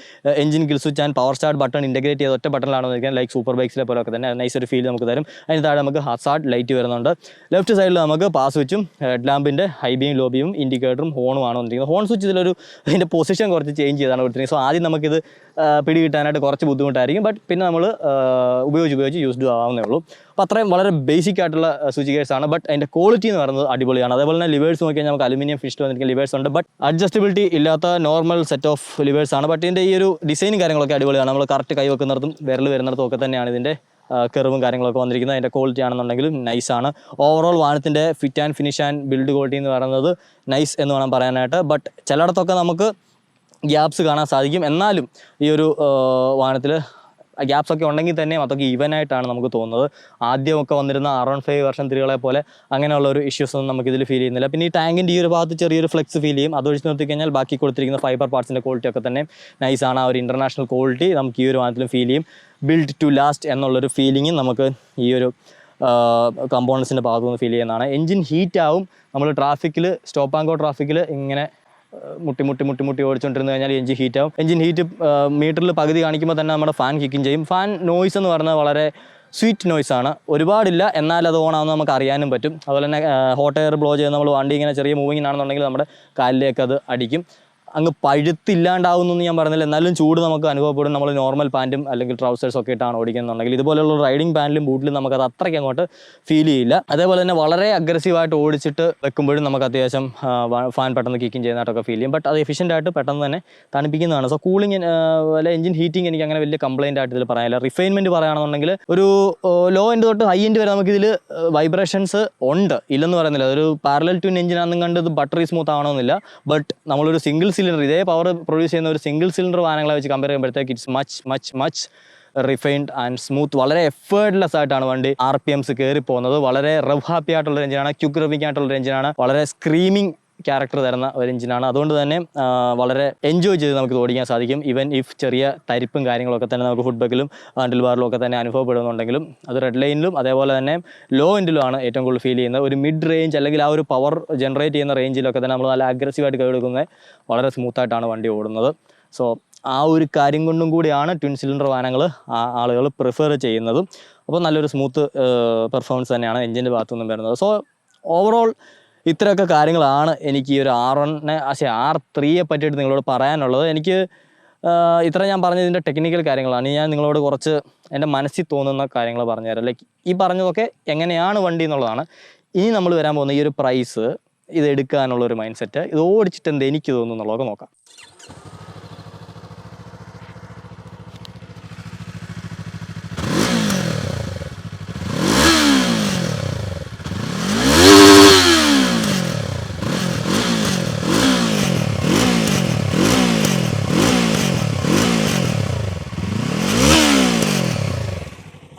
engine kill switch and power start button integrate ചെയ്ത ഒറ്റ ബട്ടണിലാണ് വന്നിരിക്കുന്നത്. ലൈക്ക് സൂപ്പർ ബൈക്സിലെ പോലെ ഒക്കെ തന്നെ. നൈസ് ഒരു ഫീൽ നമുക്ക് തരും. അതിന് താഴെ നമുക്ക് ഹസാർഡ് ലൈറ്റ് വരുന്നുണ്ട്. ലെഫ്റ്റ് സൈഡിൽ നമുക്ക് പാസ് സ്വിച്ചും ഹെഡ് ലാമ്പിന്റെ ഹൈ ബീം ലോ ബീമും ഇൻഡിക്കേറ്ററും ഹോണും ആണ് വന്നിരിക്കുന്നത്. ഹോൺ സ്വിച്ച് ഇതിലൊരു ഇതിന്റെ പൊസിഷൻ കുറച്ച് ചേഞ്ച് ചെയ്താണ് കൊടുത്തിരിക്കുന്നത്. സോ ആദ്യം നമുക്കിത് ആ, പിടി കിട്ടാനായിട്ട് കുറച്ച് ബുദ്ധിമുട്ടായിരിക്കും. ബട്ട് പിന്നെ നമ്മൾ ഉപയോഗിച്ച് ഉപയോഗിച്ച് യൂസ്ഡ് ആവുന്നേ ഉള്ളൂ. അപ്പോൾ അത്രയും വളരെ ബേസിക് ആയിട്ടുള്ള സ്വിച്ച് ആണ് ബട്ട് അതിന്റെ ക്വാളിറ്റി എന്ന് പറയുന്നത് അടിപൊളിയാണ്. അതേപോലെ തന്നെ ലിവേഴ്സ് നോക്കിയാൽ നമുക്ക് അലുമിനിയം ഫിഷ് വന്നിരിക്കുന്ന ലിവേഴ്സ് ഉണ്ട്. ബട്ട് അഡ്ജസ്റ്റബിലിറ്റി ഇല്ലാത്ത നോർമൽ സെറ്റ് ഓഫ് ലിവേഴ്സ് ആണ്. ബട്ട് ഇതിന്റെ ഈ ഒരു ഡിസൈനും കാര്യങ്ങളൊക്കെ അടിപൊളിയാണ്. നമ്മൾ കറക്റ്റ് കൈ വെക്കുന്നിടത്തും വിരൽ വരുന്നിടത്തും ഒക്കെ തന്നെയാണ് ഇതിന്റെ കെറിവും കാര്യങ്ങളൊക്കെ വന്നിരിക്കുന്നത്. അതിന്റെ ക്വാളിറ്റി ആണെന്നുണ്ടെങ്കിലും നൈസ് ആണ്. ഓവറോൾ വാഹനത്തിന്റെ fit and finish and build quality എന്ന് പറയുന്നത് നൈസ് എന്ന് വേണം പറയാനായിട്ട്. ബട്ട് ചിലയിടത്തൊക്കെ നമുക്ക് ഗ്യാപ്സ് കാണാൻ സാധിക്കും. എന്നാലും ഈ ഒരു വാഹനത്തിൽ ഗ്യാപ്സ് ഒക്കെ ഉണ്ടെങ്കിൽ തന്നെ അതൊക്കെ ഈവൻ ആയിട്ടാണ് നമുക്ക് തോന്നുന്നത്. ആദ്യമൊക്കെ വന്നിരുന്ന ആർ വൺ ഫൈവ് വർഷം ത്രീകളെ പോലെ അങ്ങനെയുള്ള ഒരു ഇഷ്യൂസ് ഒന്നും നമുക്ക് ഇതിൽ ഫീൽ ചെയ്യുന്നില്ല. പിന്നെ ഈ ടാങ്കിന്റെ ഈ ഒരു ഭാഗത്ത് ചെറിയൊരു ഫ്ലെക്സ് ഫീൽ ചെയ്യും. അത് ഒഴിച്ച് നിർത്തി കഴിഞ്ഞാൽ ബാക്കി കൊടുത്തിരിക്കുന്ന ഫൈബർ പാർട്സിന്റെ ക്വാളിറ്റി ഒക്കെ തന്നെ നൈസാണ് ആ ഒരു ഇന്റർനാഷണൽ ക്വാളിറ്റി നമുക്ക് ഈ ഒരു വാഹനത്തിലും ഫീൽ ചെയ്യും. ബിൽഡ് ടു ലാസ്റ്റ് എന്നുള്ളൊരു ഫീലിംഗ് നമുക്ക് ഈ ഒരു കമ്പോണൻസിന്റെ ഭാഗത്തുനിന്ന് ഫീൽ ചെയ്യുന്നതാണ്. എൻജിൻ ഹീറ്റ് ആവും. നമ്മൾ ട്രാഫിക്കിൽ സ്റ്റോപ്പ് ആൻഡ് ഗോ ട്രാഫിക്കിൽ ഇങ്ങനെ മുട്ടി മുട്ടി മുട്ടി മുട്ടി ഓടിച്ചുകൊണ്ടിരുന്ന് കഴിഞ്ഞാൽ എഞ്ചിൻ ഹീറ്റ് ആവും. എഞ്ചിൻ ഹീറ്റ് മീറ്ററിൽ പകുതി കാണിക്കുമ്പോൾ തന്നെ നമ്മുടെ ഫാൻ കിക്കും ചെയ്യും. ഫാൻ നോയ്സ് എന്ന് പറഞ്ഞാൽ വളരെ സ്വീറ്റ് നോയ്സ് ആണ്. ഒരുപാടില്ല എന്നാൽ അത് ഓണാണെന്ന് നമുക്ക് അറിയാനും പറ്റും. അതുപോലെ തന്നെ ഹോട്ട് എയർ ബ്ലോ ചെയ്ത് നമ്മൾ വണ്ടി ഇങ്ങനെ ചെറിയ മൂവിങ്ങിനാണെന്നുണ്ടെങ്കിൽ നമ്മുടെ കാലിലേക്ക് അത് അടിക്കും. അങ്ങ് പഴുത്തില്ലാണ്ടാവുന്നു ഞാൻ പറഞ്ഞില്ല. എന്നാലും ചൂട് നമുക്ക് അനുഭവപ്പെടും. നമ്മൾ നോർമൽ പാന്റും അല്ലെങ്കിൽ ട്രൗസേഴ്സ് ഒക്കെ ഇട്ടാണ് ഓടിക്കുന്നുണ്ടെങ്കിൽ ഇതുപോലെയുള്ള റൈഡിങ് പാന്റിലും ബൂട്ടിലും നമുക്കത് അത്രയ്ക്ക് അങ്ങോട്ട് ഫീൽ ചെയ്യില്ല. അതേപോലെ തന്നെ വളരെ അഗ്രസീവായിട്ട് ഓടിച്ചിട്ട് വെക്കുമ്പോഴും നമുക്ക് അത്യാവശ്യം ഫാൻ പെട്ടെന്ന് കിക്കിങ് ചെയ്യുന്നതായിട്ടൊക്കെ ഫീൽ ചെയ്യും. ബട്ട് അത് എഫിഷ്യന്റ് ആയിട്ട് പെട്ടെന്ന് തന്നെ തണുപ്പിക്കുന്നതാണ്. സോ കൂളിംഗ് അല്ല എഞ്ചിൻ ഹീറ്റിംഗ് എനിക്ക് അങ്ങനെ വലിയ കംപ്ലൈന്റ് ആയിട്ട് ഇതിൽ പറയാനില്ല. റിഫൈൻമെന്റ് പറയുകയാണെന്നുണ്ടെങ്കിൽ ഒരു ലോ എൻഡ് തൊട്ട് ഹൈ എൻഡ് വരെ നമുക്ക് ഇതിൽ വൈബ്രേഷൻസ് ഉണ്ട്. ഇല്ലെന്ന് പറയുന്നില്ല. ഒരു പാരലൽ ടു എഞ്ചിനാണെന്നും കണ്ട് ഇത് ബട്ടറി സ്മൂത്ത് ആവണമെന്നില്ല. ബട്ട് നമ്മളൊരു സിംഗിൾ സിലിണ്ടർ ഇതേ പവർ പ്രൊഡ്യൂസ് ചെയ്യുന്ന ഒരു സിംഗിൾ സിലിണ്ടർ വാഹനങ്ങളെ വെച്ച് കമ്പയർ ചെയ്യുമ്പോഴത്തേക്ക് it's much much much refined and smooth വളരെ എഫേർട്ട്ലെസ് ആയിട്ടാണ് വണ്ടി ആർ പി എംസ് കയറി പോകുന്നത് വളരെ റവ് ഹാപ്പി ആയിട്ടുള്ള എഞ്ചിനാണ് ക്യുക്ക് റവിങ് ആയിട്ടുള്ള എഞ്ചിനാണ് വളരെ സ്ക്രീമിംഗ് ക്യാരക്ടർ തരുന്ന ഒരു എഞ്ചിനാണ് അതുകൊണ്ട് തന്നെ വളരെ എൻജോയ് ചെയ്ത് നമുക്ക് ഓടിക്കാൻ സാധിക്കും. ഈവൻ ഇഫ് ചെറിയ തരിപ്പും കാര്യങ്ങളൊക്കെ തന്നെ നമുക്ക് ഫുഡ് ബക്കിലും ഹാൻഡിൽ ബാറിലും ഒക്കെ തന്നെ അനുഭവപ്പെടുന്നുണ്ടെങ്കിലും അത് റെഡ് ലൈനിലും അതേപോലെ തന്നെ ലോ എൻഡിലുമാണ് ഏറ്റവും കൂടുതൽ ഫീൽ ചെയ്യുന്നത്. ഒരു മിഡ് റേഞ്ച് അല്ലെങ്കിൽ ആ ഒരു പവർ ജനറേറ്റ് ചെയ്യുന്ന റേഞ്ചിലൊക്കെ തന്നെ നമ്മൾ നല്ല അഗ്രസീവായിട്ട് കൈയെടുക്കുന്നത് വളരെ സ്മൂത്തായിട്ടാണ് വണ്ടി ഓടുന്നത്. സോ ആ ഒരു കാര്യം കൊണ്ടും കൂടിയാണ് ട്വിൻ സിലിണ്ടർ വാഹനങ്ങൾ ആളുകൾ പ്രിഫർ ചെയ്യുന്നതും. അപ്പോൾ നല്ലൊരു സ്മൂത്ത് പെർഫോമൻസ് തന്നെയാണ് എഞ്ചിന്റെ ഭാഗത്തു നിന്നും വരുന്നത്. സോ ഓവറോൾ ഇത്രയൊക്കെ കാര്യങ്ങളാണ് എനിക്ക് ഈ ഒരു ആർ വണ്ണിനെ പക്ഷേ ആർ ത്രീയെ പറ്റിയിട്ട് നിങ്ങളോട് പറയാനുള്ളത്. എനിക്ക് ഇത്ര ഞാൻ പറഞ്ഞ പറഞ്ഞതിന്റെ ടെക്നിക്കൽ കാര്യങ്ങളാണ്. ഞാൻ നിങ്ങളോട് കുറച്ച് എന്റെ മനസ്സിൽ തോന്നുന്ന കാര്യങ്ങൾ പറഞ്ഞുതരാം ലൈക്ക് ഈ പറഞ്ഞതൊക്കെ എങ്ങനെയാണ് വണ്ടി എന്നുള്ളതാണ്. ഇനി നമ്മൾ വരാൻ പോകുന്ന ഈ ഒരു പ്രൈസ് ഇത് എടുക്കാനുള്ള ഒരു മൈൻഡ് സെറ്റ് ഇത് ഓടിച്ചിട്ട് എന്ത് എനിക്ക് തോന്നുന്നുള്ളതൊക്കെ നോക്കാം.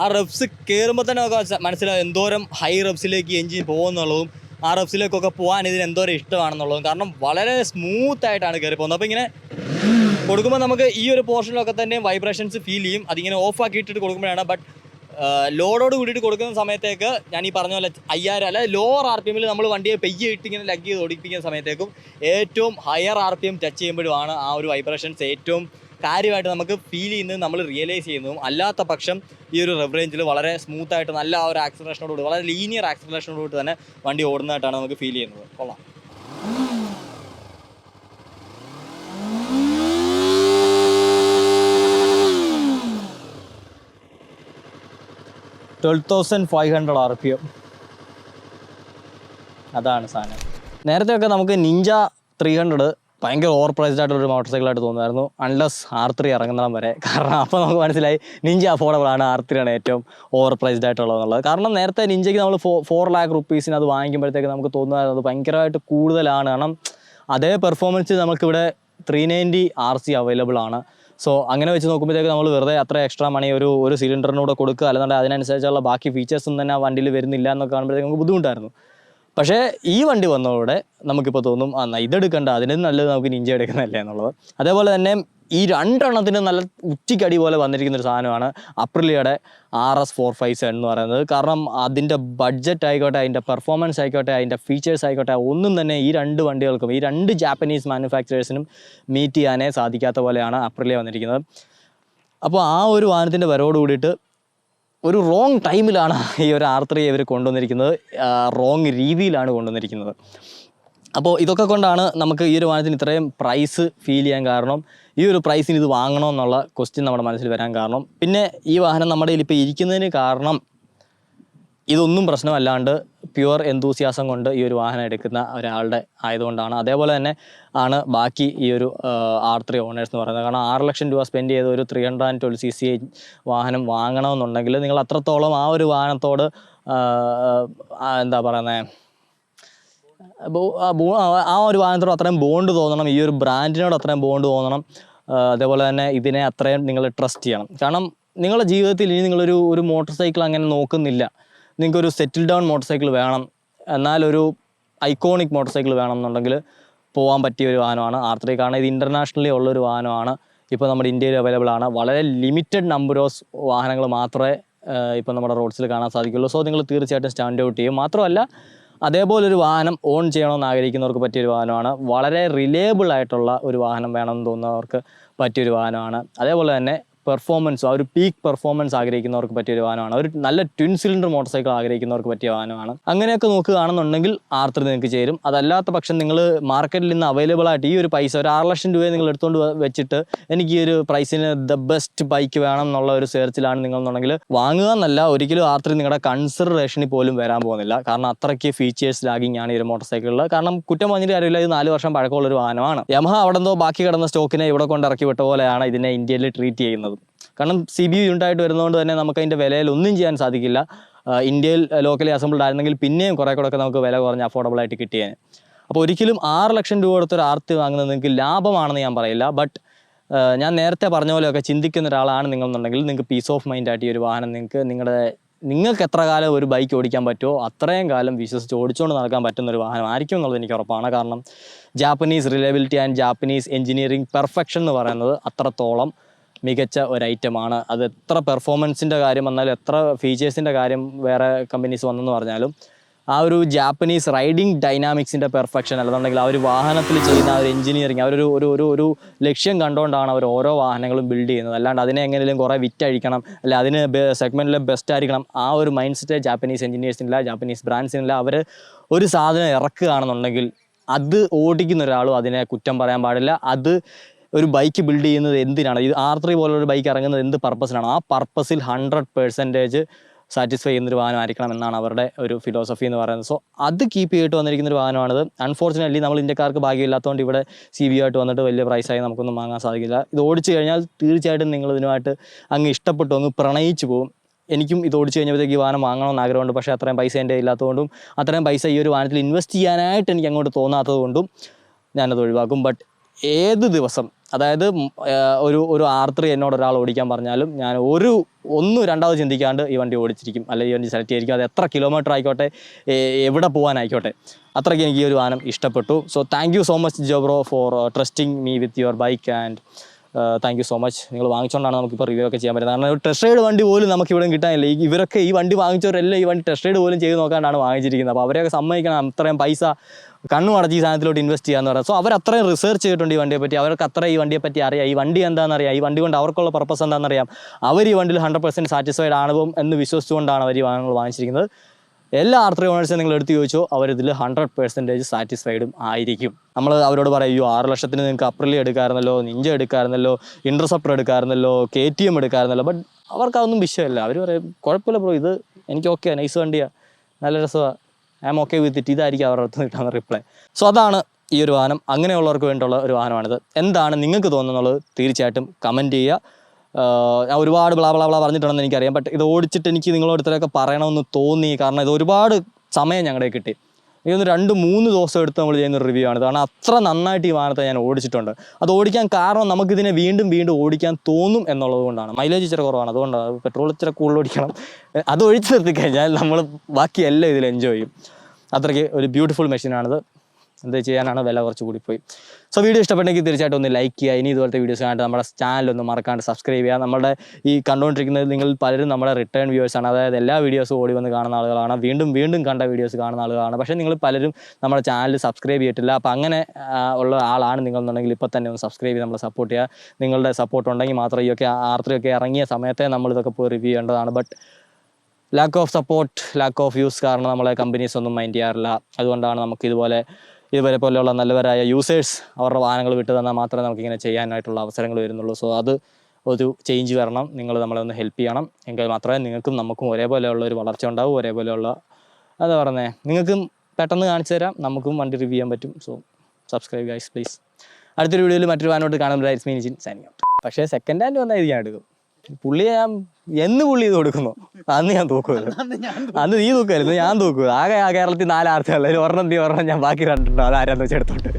ആ റെപ്സ് കയറുമ്പോൾ തന്നെ നമുക്ക് മനസ്സി- മനസ്സിലാവും എന്തോരം ഹൈ റെപ്സിലേക്ക് എഞ്ചിൻ പോകുന്നുള്ളതും ആ റെപ്സിലേക്കൊക്കെ പോകാൻ ഇതിന് എന്തോരം ഇഷ്ടമാണെന്നുള്ളതും. കാരണം വളരെ സ്മൂത്ത് ആയിട്ടാണ് കയറി പോകുന്നത്. അപ്പോൾ ഇങ്ങനെ കൊടുക്കുമ്പോൾ നമുക്ക് ഈ ഒരു പോർഷനിലൊക്കെ തന്നെ വൈബ്രേഷൻസ് ഫീൽ ചെയ്യും. അതിങ്ങനെ ഓഫ് ആക്കി ഇട്ടിട്ട് കൊടുക്കുമ്പോഴാണ് ബട്ട് ലോഡോട് കൂടിയിട്ട് കൊടുക്കുന്ന സമയത്തേക്ക് ഞാൻ ഈ പറഞ്ഞ പോലെ അയ്യായിരം അല്ല ലോവർ ആർ പി എമ്മിൽ നമ്മൾ വണ്ടിയെ പെയ്യെ ഇട്ട് ഇങ്ങനെ ലഗ് ഓടിപ്പിക്കുന്ന സമയത്തേക്കും ഏറ്റവും higher R P M touch ചെയ്യുമ്പോഴുമാണ് ആ ഒരു വൈബ്രേഷൻസ് ഏറ്റവും കാര്യമായിട്ട് നമുക്ക് ഫീൽ ചെയ്യുന്നത് നമ്മൾ റിയലൈസ് ചെയ്യുന്നതും അല്ലാത്ത പക്ഷം ഈ ഒരു റെവറേഞ്ചിൽ വളരെ സ്മൂത്ത് ആയിട്ട് നല്ല ഒരു ആക്സലറേഷനോട് വളരെ ലീനിയർ ആക്സലറേഷനോട് തന്നെ വണ്ടി ഓടുന്നതായിട്ടാണ് നമുക്ക് ഫീൽ ചെയ്യുന്നത്. കൊള്ളാം. Twelve thousand five hundred R P M അതാണ് സാധനം. നേരത്തെയൊക്കെ നമുക്ക് നിഞ്ച ത്രീ ഹൺഡ്രഡ് ഭയങ്കര ഓവർ പ്രൈസ്ഡ് ആയിട്ടുള്ള ഒരു മോട്ടോർ സൈക്കിളായിട്ട് തോന്നുമായിരുന്നു. അൺലസ് ആർ ത്രീ ഇറങ്ങുന്നിടം വരെ. കാരണം അപ്പോൾ നമുക്ക് മനസ്സിലായി നിഞ്ച അഫോർഡബിൾ ആണ് ആർ ത്രീ ആണ് ഏറ്റവും ഓവർ പ്രൈസ്ഡ് ആയിട്ടുള്ളത് എന്നുള്ളത്. കാരണം നേരത്തെ നിഞ്ചയ്ക്ക് നമ്മൾ ഫോ ഫോർ ലാക്ക് റുപ്പീസിന് അത് വാങ്ങിക്കുമ്പോഴത്തേക്ക് നമുക്ക് തോന്നുന്നത് ഭയങ്കരമായിട്ട് കൂടുതലാണ്. കാരണം അതേ പെർഫോമൻസ് നമുക്കിവിടെ three ninety R C available ആണ്. സോ അങ്ങനെ വെച്ച് നോക്കുമ്പോഴത്തേക്ക് നമ്മൾ വെറുതെ അത്ര എക്സ്ട്രാ മണി ഒരു ഒരു സിലിണ്ടറിനൂടെ കൊടുക്കുക അല്ലാണ്ട് അതിനനുസരിച്ചുള്ള ബാക്കി ഫീച്ചേഴ്സും തന്നെ ആ വണ്ടിയിൽ വരുന്നില്ല എന്നൊക്കെ കാണുമ്പോഴത്തേക്ക് നമുക്ക് ബുദ്ധിമുട്ടായിരുന്നു. പക്ഷേ ഈ വണ്ടി വന്നതോടെ നമുക്കിപ്പോൾ തോന്നും ആ ഇതെടുക്കണ്ട അതിന് നല്ലത് നമുക്ക് നിഞ്ച എടുക്കുന്നതല്ലേ എന്നുള്ളത്. അതേപോലെ തന്നെ ഈ രണ്ടെണ്ണത്തിന് നല്ല ഉച്ചയ്ക്കടി പോലെ വന്നിരിക്കുന്ന ഒരു സാധനമാണ് അപ്രിലിയുടെ R S four five seven എന്ന് പറയുന്നത്. കാരണം അതിന്റെ ബഡ്ജറ്റ് ആയിക്കോട്ടെ അതിന്റെ പെർഫോമൻസ് ആയിക്കോട്ടെ അതിന്റെ ഫീച്ചേഴ്സ് ആയിക്കോട്ടെ ഒന്നും തന്നെ ഈ രണ്ട് വണ്ടികൾക്കും ഈ രണ്ട് ജാപ്പനീസ് മാനുഫാക്ചറേഴ്സിനും മീറ്റ് ചെയ്യാനേ സാധിക്കാത്ത പോലെയാണ് അപ്രിലിയ വന്നിരിക്കുന്നത്. അപ്പോൾ ആ ഒരു വാഹനത്തിന്റെ വരവോട് കൂടിയിട്ട് ഒരു റോങ് ടൈമിലാണ് ഈ ഒരു ആർ ഇവർ കൊണ്ടുവന്നിരിക്കുന്നത്. റോങ് രീതിയിലാണ് കൊണ്ടുവന്നിരിക്കുന്നത്. അപ്പോൾ ഇതൊക്കെ കൊണ്ടാണ് നമുക്ക് ഈ ഒരു വാഹനത്തിന് ഇത്രയും പ്രൈസ് ഫീൽ ചെയ്യാൻ കാരണം ഈ ഒരു പ്രൈസിന് ഇത് വാങ്ങണമെന്നുള്ള ക്വസ്റ്റ്യൻ നമ്മുടെ മനസ്സിൽ വരാൻ കാരണം. പിന്നെ ഈ വാഹനം നമ്മുടെ കയ്യിൽ ഇപ്പോൾ ഇരിക്കുന്നതിന് കാരണം ഇതൊന്നും പ്രശ്നമല്ലാണ്ട് പ്യുവർ എന്തൂസിയാസം കൊണ്ട് ഈ ഒരു വാഹനം എടുക്കുന്ന ഒരാളുടെ ആയതുകൊണ്ടാണ്. അതേപോലെ തന്നെ ആണ് ബാക്കി ഈ ഒരു ആർ ത്രീ ഓണേഴ്സ് എന്ന് പറയുന്നത്. കാരണം ആറ് ലക്ഷം രൂപ സ്പെൻഡ് ചെയ്ത് ഒരു three hundred and twelve C C വാഹനം വാങ്ങണമെന്നുണ്ടെങ്കിൽ നിങ്ങൾ അത്രത്തോളം ആ ഒരു വാഹനത്തോട് എന്താ പറയുന്നത് ആ ഒരു വാഹനത്തോട് അത്രയും ബോണ്ട് തോന്നണം. ഈ ഒരു ബ്രാൻഡിനോട് അത്രയും ബോണ്ട് തോന്നണം. അതേപോലെ തന്നെ ഇതിനെ അത്രയും നിങ്ങൾ ട്രസ്റ്റ് ചെയ്യണം. കാരണം നിങ്ങളുടെ ജീവിതത്തിൽ ഇനി നിങ്ങളൊരു ഒരു മോട്ടോർ സൈക്കിൾ അങ്ങനെ നോക്കുന്നില്ല. നിങ്ങൾക്കൊരു സെറ്റിൽ ഡൗൺ മോട്ടോർ സൈക്കിൾ വേണം. എന്നാലൊരു ഐക്കോണിക് മോട്ടോർ സൈക്കിൾ വേണം എന്നുണ്ടെങ്കിൽ പോകാൻ പറ്റിയ ഒരു വാഹനമാണ് ആർ ത്രീ കാരണം ഇത് ഇന്റർനാഷണലി ഉള്ളൊരു വാഹനമാണ്. ഇപ്പോൾ നമ്മുടെ ഇന്ത്യയിൽ അവൈലബിൾ ആണ്. വളരെ ലിമിറ്റഡ് നമ്പർ ഓഫ് വാഹനങ്ങൾ മാത്രമേ ഇപ്പോൾ നമ്മുടെ റോഡ്സിൽ കാണാൻ സാധിക്കുള്ളൂ. സോ നിങ്ങൾ തീർച്ചയായിട്ടും സ്റ്റാൻഡ് ഔട്ട് ചെയ്യും. മാത്രമല്ല അതേപോലെ ഒരു വാഹനം ഓൺ ചെയ്യണമെന്ന് ആഗ്രഹിക്കുന്നവർക്ക് പറ്റിയൊരു വാഹനമാണ്. വളരെ റിലയബിൾ ആയിട്ടുള്ള ഒരു വാഹനം വേണമെന്ന് തോന്നുന്നവർക്ക് പറ്റിയൊരു വാഹനമാണ്. അതേപോലെ തന്നെ പെർഫോമൻസ് ആ ഒരു പീക്ക് പെർഫോമൻസ് ആഗ്രഹിക്കുന്നവർക്ക് പറ്റിയ ഒരു വാഹനമാണ്. ഒരു നല്ല ട്വിൻ സിലിണ്ടർ മോട്ടോർ സൈക്കിൾ ആഗ്രഹിക്കുന്നവർക്ക് പറ്റിയ വാഹനമാണ്. അങ്ങനെയൊക്കെ നോക്കുകയാണെന്നുണ്ടെങ്കിൽ ആർത്ര നിങ്ങൾക്ക് ചേരും. അതല്ലാത്ത പക്ഷം നിങ്ങൾ മാർക്കറ്റിൽ നിന്ന് അവൈലബിൾ ആയിട്ട് ഈ ഒരു പൈസ ഒരു ആറ് ലക്ഷം രൂപയെ നിങ്ങൾ എടുത്തുകൊണ്ട് വെച്ചിട്ട് എനിക്ക് ഈ ഒരു പ്രൈസിന് ദ ബെസ്റ്റ് ബൈക്ക് വേണം എന്നുള്ള ഒരു സെർച്ചിലാണ് നിങ്ങൾ എന്നുണ്ടെങ്കിൽ വാങ്ങുക എന്നല്ല ഒരിക്കലും ആർത്ര നിങ്ങളുടെ കൺസിഡറേഷനിൽ പോലും വരാൻ പോകുന്നില്ല. കാരണം അത്രയ്ക്ക് ഫീച്ചേഴ്സ് ലാഗിങ് ആണ് ഈ ഒരു മോട്ടോർ സൈക്കിളിൽ കാരണം കുറ്റം പറഞ്ഞിട്ട് കാര്യമില്ല ഇത് നാല് വർഷം പഴക്കമുള്ള ഒരു വാഹനമാണ്. യമഹ അവിടെ എന്തോ ബാക്കി കിടന്ന സ്റ്റോക്കിനെ ഇവിടെ കൊണ്ട് ഇറക്കി വിട്ട പോലെയാണ് ഇതിനെ ഇന്ത്യയിൽ ട്രീറ്റ് ചെയ്യുന്നത്. കാരണം സി ബി യൂണിറ്റായിട്ട് വരുന്നതുകൊണ്ട് തന്നെ നമുക്ക് അതിന്റെ വിലയിൽ ഒന്നും ചെയ്യാൻ സാധിക്കില്ല. ഇന്ത്യയിൽ ലോക്കലി അസംബിൾഡ് ആയിരുന്നെങ്കിൽ പിന്നെയും കുറേ കൂടെ ഒക്കെ നമുക്ക് വില കുറഞ്ഞ് അഫോർഡബിൾ ആയിട്ട് കിട്ടിയേനെ. അപ്പോൾ ഒരിക്കലും ആറ് ലക്ഷം രൂപ കൊടുത്തൊരു ആർത്തി വാങ്ങുന്നത് നിങ്ങൾക്ക് ലാഭമാണെന്ന് ഞാൻ പറയില്ല. ബട്ട് ഞാൻ നേരത്തെ പറഞ്ഞ പോലെയൊക്കെ ചിന്തിക്കുന്ന ഒരാളാണ് നിങ്ങൾ എന്നുണ്ടെങ്കിൽ നിങ്ങൾക്ക് പീസ് ഓഫ് മൈൻഡ് ആയിട്ട് ഈ ഒരു വാഹനം നിങ്ങൾക്ക് നിങ്ങളുടെ നിങ്ങൾക്ക് എത്ര കാലം ഒരു ബൈക്ക് ഓടിക്കാൻ പറ്റുമോ അത്രയും കാലം വിശ്വസിച്ച് ഓടിച്ചുകൊണ്ട് നടക്കാൻ പറ്റുന്ന ഒരു വാഹനം ആയിരിക്കും എന്നുള്ളത് എനിക്ക് ഉറപ്പാണ്. കാരണം Japanese reliability and Japanese engineering perfection എന്ന് പറയുന്നത് അത്രത്തോളം മികച്ച ഒരു ഐറ്റമാണ് അത് എത്ര പെർഫോമൻസിന്റെ കാര്യം വന്നാലും എത്ര ഫീച്ചേഴ്സിന്റെ കാര്യം വേറെ കമ്പനീസ് വന്നെന്ന് പറഞ്ഞാലും ആ ഒരു ജാപ്പനീസ് റൈഡിംഗ് ഡൈനാമിക്സിന്റെ പെർഫെക്ഷൻ അല്ലെന്നുണ്ടെങ്കിൽ ആ ഒരു വാഹനത്തിൽ ചെയ്യുന്ന ആ ഒരു എഞ്ചിനീയറിങ് അവരൊരു ഒരു ഒരു ഒരു ലക്ഷ്യം കണ്ടുകൊണ്ടാണ് അവർ ഓരോ വാഹനങ്ങളും ബിൽഡ് ചെയ്യുന്നത്. അല്ലാണ്ട് അതിനെ എങ്ങനെയും കുറേ വിറ്റഴിക്കണം അല്ല അതിന് സെഗ്മെന്റിൽ ബെസ്റ്റ് ആയിരിക്കണം ആ ഒരു മൈൻഡ് സെറ്റ് ജാപ്പനീസ് എഞ്ചിനീയേഴ്സിനില്ല ജാപ്പനീസ് ബ്രാൻഡ്സിനില്ല അവർ ഒരു സാധനം ഇറക്കുകയാണെന്നുണ്ടെങ്കിൽ അത് ഓടിക്കുന്ന ഒരാളും അതിനെ കുറ്റം പറയാൻ പാടില്ല. അത് ഒരു ബൈക്ക് ബിൽഡ് ചെയ്യുന്നത് എന്തിനാണ്? ഇത് ആർ ത്രീ പോലുള്ള ഒരു ബൈക്ക് ഇറങ്ങുന്നത് എന്ത് പർപ്പസിനാണ് ആ പർപ്പസിൽ ഹൺഡ്രഡ് പെർസെന്റേജ് സാറ്റിസ്ഫൈ ചെയ്യുന്നൊരു വാഹനമായിരിക്കണം എന്നാണ് അവരുടെ ഒരു ഫിലോസഫി എന്ന് പറയുന്നത്. സോ അത് കീപ്പ് ചെയ്തിട്ട് വന്നിരിക്കുന്ന ഒരു വാഹനമാണിത്. അൺഫോർച്ചുനേറ്റ്ലി നമ്മൾ ഇന്ത്യക്കാർക്ക് ഭാഗ്യമില്ലാത്തതുകൊണ്ട് ഇവിടെ സി ബി ആയിട്ട് വന്നിട്ട് വലിയ പ്രൈസായി നമുക്കൊന്നും വാങ്ങാൻ സാധിക്കില്ല. ഇത് ഓടിച്ചു കഴിഞ്ഞാൽ തീർച്ചയായിട്ടും നിങ്ങൾ ഇതിനുമായിട്ട് അങ്ങ് ഇഷ്ടപ്പെട്ടു അങ്ങ് പ്രണയിച്ചു പോകും. എനിക്കും ഇത് ഓടിച്ചു കഴിഞ്ഞപ്പോഴത്തേക്ക് ഈ വാഹനം വാങ്ങണമെന്ന് ആഗ്രഹമുണ്ട്. പക്ഷേ അത്രയും പൈസ എന്റെ ഇല്ലാത്തതുകൊണ്ടും അത്രയും പൈസ ഈ ഒരു വാഹനത്തിൽ ഇൻവെസ്റ്റ് ചെയ്യാനായിട്ട് എനിക്ക് അങ്ങോട്ട് തോന്നാത്തത് കൊണ്ടും ഞാനത് ഒഴിവാക്കും. ബട്ട് ഏത് ദിവസം അതായത് ഒരു ഒരു ആർത്രി എന്നോട് ഒരാൾ ഓടിക്കാൻ പറഞ്ഞാലും ഞാൻ ഒരു ഒന്നും രണ്ടാമത് ചിന്തിക്കാണ്ട് ഈ വണ്ടി ഓടിച്ചിരിക്കും. അല്ലെങ്കിൽ ഈ വണ്ടി സെലക്ട് ചെയ്തിരിക്കും. അത് എത്ര കിലോമീറ്റർ ആയിക്കോട്ടെ എവിടെ പോകാനായിക്കോട്ടെ. അത്രയ്ക്ക് എനിക്ക് ഈ ഒരു വാനം ഇഷ്ടപ്പെട്ടു. So thank you so much ജോബ്രോ for trusting me with your bike and thank you so much നിങ്ങൾ വാങ്ങിച്ചുകൊണ്ടാണ് നമുക്കിപ്പോൾ റിവ്യൂ ഒക്കെ ചെയ്യാൻ പറ്റുന്നത്. കാരണം ഒരു വണ്ടി പോലും നമുക്ക് ഇവിടെ കിട്ടാനില്ല. ഇവരൊക്കെ ഈ വണ്ടി വാങ്ങിച്ചവരെല്ലാം ഈ വണ്ടി ടെസ്റ്റ് പോലും ചെയ്ത് നോക്കാണ്ടാണ് വാങ്ങിച്ചിരിക്കുന്നത്. അപ്പോൾ അവരെയൊക്കെ സമ്മതിക്കണം. അത്രയും പൈസ കണ്ണു അടച്ച് ഈ സാധനത്തിലോട്ട് ഇൻവെസ്റ്റ് ചെയ്യാന്ന് പറയാം സോ അവർ അത്രയും റിസർച്ച് ചെയ്തിട്ടുണ്ട് ഈ വണ്ടിയെ പറ്റി. അവർക്ക് അത്ര ഈ വണ്ടിയെ പറ്റി അറിയാം. ഈ വണ്ടി എന്താണെന്ന് അറിയാം ഈ വണ്ടി കൊണ്ട് അവർക്കുള്ള പർപ്പസ് എന്താണെന്ന് അറിയാം അവർ ഈ വണ്ടിയിൽ ഹൺഡ്രഡ് പെർസെന്റ് സാറ്റിസ്ഫൈഡ് ആണോ എന്ന് വിശ്വസിച്ചുകൊണ്ടാണ് അവർ ഈ വാഹനങ്ങൾ വാങ്ങിച്ചിരിക്കുന്നത്. എല്ലാ ആർ ത്രീ ഓണേഴ്സും നിങ്ങൾ എടുത്ത് ചോദിച്ചോ അവരിതിൽ ഹൺഡ്രഡ് പെർസെന്റേജ് സാറ്റിസ്ഫൈഡും ആയിരിക്കും. നമ്മൾ അവരോട് പറയും അയ്യോ ആറ് ലക്ഷത്തിന് നിങ്ങൾക്ക് അപ്രിലി എടുക്കാറുന്നല്ലോ നിഞ്ച എടുക്കാറുന്നല്ലോ ഇന്റർസെപ്റ്റർ എടുക്കാറുന്നല്ലോ കെ ടി എം എടുക്കാറുന്നല്ലോ ബട്ട് അവർക്ക് അതൊന്നും വിഷയമല്ല. അവർ പറയും കുഴപ്പമില്ല ബ്രോ ഇത് എനിക്ക് ഓക്കെ നൈസ് വണ്ടിയാണ് നല്ല രസമാണ് I'm okay with it. ഇതായിരിക്കും അവരുടെ അടുത്ത് കിട്ടുന്ന റിപ്ലൈ. സോ അതാണ് ഈ ഒരു വാഹനം. അങ്ങനെയുള്ളവർക്ക് വേണ്ടിയുള്ള ഒരു വാഹനമാണിത്. എന്താണ് നിങ്ങൾക്ക് തോന്നുന്നുള്ളത്? തീർച്ചയായിട്ടും കമന്റ് ചെയ്യുക. ഞാൻ ഒരുപാട് ബ്ലാ ബ്ലാ ബ്ലാ പറഞ്ഞിട്ടുണ്ടെന്ന് എനിക്കറിയാം. ബട്ട് ഇത് ഓടിച്ചിട്ട് എനിക്ക് നിങ്ങളോട് ഇത്രയൊക്കെ പറയണമെന്ന് തോന്നി. കാരണം ഇത് ഒരുപാട് സമയം ഞങ്ങളുടെ കിട്ടി. ഇതൊന്ന് രണ്ട് മൂന്ന് ദിവസം എടുത്ത് നമ്മൾ ചെയ്യുന്ന റിവ്യൂ ആണ് കാരണം അത്ര നന്നായിട്ട് ഈ വാഹനത്തെ ഞാൻ ഓടിച്ചിട്ടുണ്ട്. അത് ഓടിക്കാൻ കാരണം നമുക്കിതിനെ വീണ്ടും വീണ്ടും ഓടിക്കാൻ തോന്നും എന്നുള്ളത് കൊണ്ടാണ്. മൈലേജ് ഇച്ചിരി കുറവാണ്. അതുകൊണ്ടാണ് പെട്രോൾ ഇച്ചിരി കൂടുതൽ ഓടിക്കണം. അത് ഒഴിച്ചു നിർത്തി കഴിഞ്ഞാൽ നമ്മൾ ബാക്കി എല്ലാം ഇതിൽ എൻജോയ് ചെയ്യും. അത്രയ്ക്ക് ഒരു ബ്യൂട്ടിഫുൾ മെഷീനാണിത് എന്ത് ചെയ്യാനാണ് വില കുറച്ച് കൂടിപ്പോയി. സോ വീഡിയോ ഇഷ്ടപ്പെട്ടെങ്കിൽ തീർച്ചയായിട്ടും ഒന്ന് ലൈക്ക് ചെയ്യുക. ഇനി ഇതുപോലത്തെ വീഡിയോസ് കണ്ടിട്ട് നമ്മുടെ ചാനൽ ഒന്ന് മറക്കാണ്ട് സബ്സ്ക്രൈബ് ചെയ്യുക. നമ്മുടെ ഈ കണ്ടുകൊണ്ടിരിക്കുന്നത് നിങ്ങൾ പലരും നമ്മുടെ റിട്ടേൺ വ്യൂവേഴ്സ് ആണ്. അതായത് എല്ലാ വീഡിയോസും ഓടി വന്ന് കാണുന്ന ആളുകളാണ്. വീണ്ടും വീണ്ടും കണ്ട വീഡിയോസ് കാണുന്ന ആളുകളാണ്. പക്ഷേ നിങ്ങൾ പലരും നമ്മുടെ ചാനൽ സബ്സ്ക്രൈബ് ചെയ്തിട്ടില്ല. അപ്പോൾ അങ്ങനെ ഉള്ള ആളാണ് നിങ്ങളെന്നുണ്ടെങ്കിൽ ഇപ്പോൾ തന്നെ ഒന്ന് സബ്സ്ക്രൈബ് ചെയ്ത് നമ്മളെ സപ്പോർട്ട് ചെയ്യുക. നിങ്ങളുടെ സപ്പോർട്ട് ഉണ്ടെങ്കിൽ മാത്രം ഈ ഒക്കെ ആർത്രയൊക്കെ ഇറങ്ങിയ സമയത്തെ നമ്മൾ ഇതൊക്കെ പോയി റിവ്യൂ ചെയ്യേണ്ടതാണ്. But lack of support lack of use കാരണം നമ്മളെ കമ്പനീസ് ഒന്നും മൈൻഡ് ചെയ്യാറില്ല. അതുകൊണ്ടാണ് നമുക്ക് ഇതുപോലെ ഇതുവരെ പോലെയുള്ള നല്ലവരായ യൂസേഴ്സ് അവരുടെ വാഹനങ്ങൾ വിട്ടു തന്നാൽ മാത്രമേ നമുക്കിങ്ങനെ ചെയ്യാനായിട്ടുള്ള അവസരങ്ങൾ വരുന്നുള്ളൂ. സോ അത് ഒരു ചേഞ്ച് വരണം. നിങ്ങൾ നമ്മളെ ഒന്ന് ഹെൽപ്പ് ചെയ്യണം. എങ്കിൽ മാത്രമേ നിങ്ങൾക്കും നമുക്കും ഒരേപോലെയുള്ള ഒരു വളർച്ച ഉണ്ടാവും ഒരേപോലെയുള്ള അതാ പറഞ്ഞേ നിങ്ങൾക്കും പെട്ടെന്ന് കാണിച്ചു തരാം. നമുക്കും വണ്ടി റിവ്യൂ ചെയ്യാൻ പറ്റും. സോ സബ്സ്ക്രൈബ് ഗൈസ് പ്ലീസ് അടുത്തൊരു വീഡിയോയിൽ മറ്റൊരു വാനോട്ട് കാണുമ്പോൾ ഇറ്റ്സ് മീൻ സൈനിങ് പക്ഷേ സെക്കൻഡ് ഹാൻഡ് വന്നാൽ ഇത് ഞാൻ എടുക്കും. പുള്ളി ഞാൻ എന്ന് പുള്ളി ഇത് കൊടുക്കുന്നു? അന്ന് ഞാൻ തൂക്കുമല്ലോ അന്ന് നീ തൂക്കുമായിരുന്നു ഞാൻ തൂക്കുക ആകെ ആ കേരളത്തിൽ നാല് ആർച്ചല്ല ഒരെണ്ണം നീ ഒരെണ്ണം ഞാൻ ബാക്കി രണ്ടെണ്ണം അത് ആരാന്ന് വെച്ചെടുത്തോട്ട്